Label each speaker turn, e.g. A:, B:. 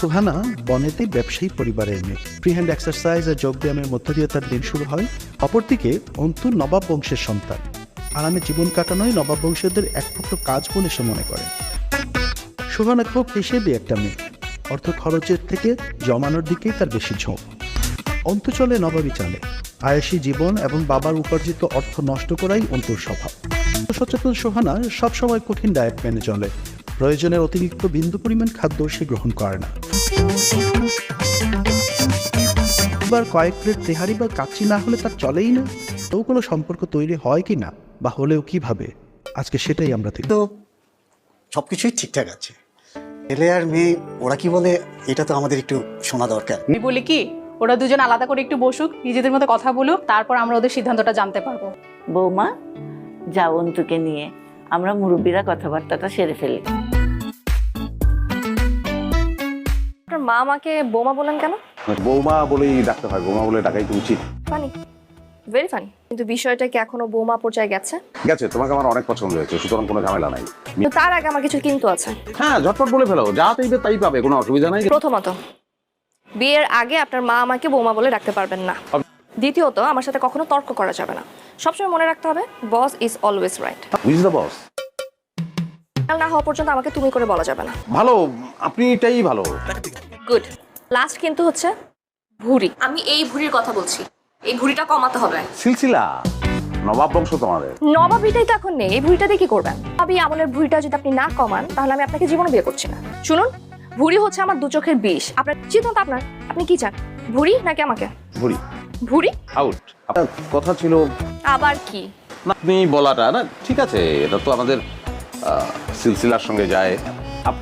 A: সুহানা বনেতে ব্যবসায়ী পরিবারের মেয়ে। ফ্রি হ্যান্ড এক্সারসাইজ আর যোগব্যায়ামের মধ্য দিয়ে তার দিন শুরু হয়। অপরদিকে, অন্তু নবাব বংশের সন্তান। আরামে জীবন কাটানোই নবাব বংশীয়দের একমাত্র কাজ বলে সে মনে করে। সুহানা খুব হিসেবে একটা মেয়ে। অর্থ খরচের থেকে জমানোর দিকেই তার বেশি ঝোঁক। অন্তু চলে নবাবী চালে। আয়েসি জীবন এবং বাবার উপার্জিত অর্থ নষ্ট করাই অন্তুর স্বভাব। সচেতন, সোহানা সবসময় কঠিন ডায়েট মেনে চলে। প্রয়োজনের অতিরিক্ত বিন্দু পরিমাণ খাদ্য সে গ্রহণ করে না। এবার কয়েক প্লেট তেহারি বা কাচ্চি না হলে তার চলেই না। তো কোনো সম্পর্ক তৈরি হয় কি না বা হলেও কীভাবে আজকে সেটাই আমরা দেখব।
B: তো সব কিছুই ঠিকঠাক আছে। ছেলে আর মেয়ে ওরা কি বলে এটা তো আমাদের একটু শোনা দরকার।
C: আমি বলি কি ওরা দুজন আলাদা করে একটু বসুক নিজেদের মধ্যে কথা বলুক তারপর আমরা ওদের সিদ্ধান্তটা জানতে পারব।
D: বৌমা যাও অন্তুকে নিয়ে। আমরা মুরব্বীরা কথাবার্তাটা সেরে ফেলি।
E: মা আমাকে বোমা বলেন কেন?
F: বৌমা বলেই ডাকতে হয় বৌমা বলে ডাকাই তো উচিত।
E: ফানি ভেরি ফানি কিন্তু বিষয়টা কি এখনও বোমা পর্যায়ে গেছে?
F: গেছে তোমাকে আমার অনেক পছন্দ হয়েছে সুতরাং কোনো ঝামেলা নাই।
E: তো তার আগে আমার কিছু কিন্তু আছে।
F: হ্যাঁ ঝটপট বলে ফেলো যা চাইবে তাই পাবে কোনো অসুবিধা নাই।
E: প্রথমত বিয়ের আগে আপনার মা আমাকে বোমা বলে ডাকতে পারবেন না। দ্বিতীয়ত আমার সাথে কখনো তর্ক করা যাবে না। সবসময় মনে রাখতে হবে বস ইজ অলওয়েজ রাইট
F: বুঝ দ্য বস
E: না হওয়া পর্যন্ত আমাকে তুমি করে বলা যাবে না।
F: ভালো আপনি এটাই ভালো।
E: গুড লাস্ট কিন্তু হচ্ছে ভুঁড়ি। আমি এই ভুঁড়ির কথা বলছি। এই ভুঁড়িটা কমাতে হবে।
F: সিলসিলা। নবাব বংশ তোমাদের।
E: নবাবিটাই তো এখন নেই। এই ভুঁড়িটা দিয়ে কি করবেন? নবাবি আমলের ভুঁড়িটা যদি আপনি না কমান তাহলে আমি আপনাকে জীবনে বিয়ে করছি না। শুনুন ভুঁড়ি হচ্ছে আমার দু চোখের বিষ। আপনার সিদ্ধান্ত আপনার আপনি কি চান? ভুঁড়ি নাকি আমাকে?
F: ভুরি
E: ভুঁড়ি?
F: আউট আপনার কথা ছিল
E: আবার কি?
F: না আপনি বলাটা না ঠিক আছে এটা তো আমাদের আহ, সিলসিলার সঙ্গে যায়।